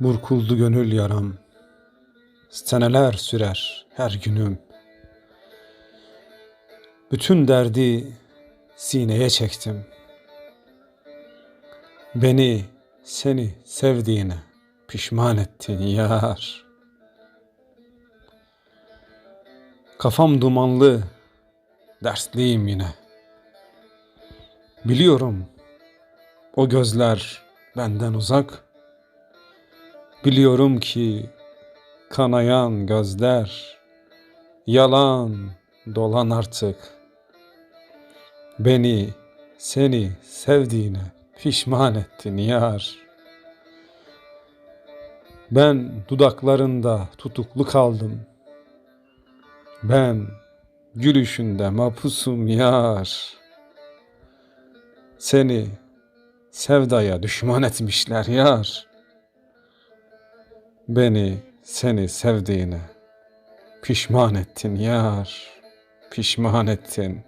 Burkuldu gönül yaram. Seneler sürer her günüm. Bütün derdi sineye çektim. Beni seni sevdiğine pişman ettin yar. Kafam dumanlı, dersliyim yine. Biliyorum o gözler benden uzak. Biliyorum ki kanayan gözler yalan dolan artık. Beni seni sevdiğine pişman ettin yar. Ben dudaklarında tutuklu kaldım. Ben gülüşünde mapusum yar. Seni sevdaya düşman etmişler yar. Beni seni sevdiğine pişman ettin yar. Pişman ettin.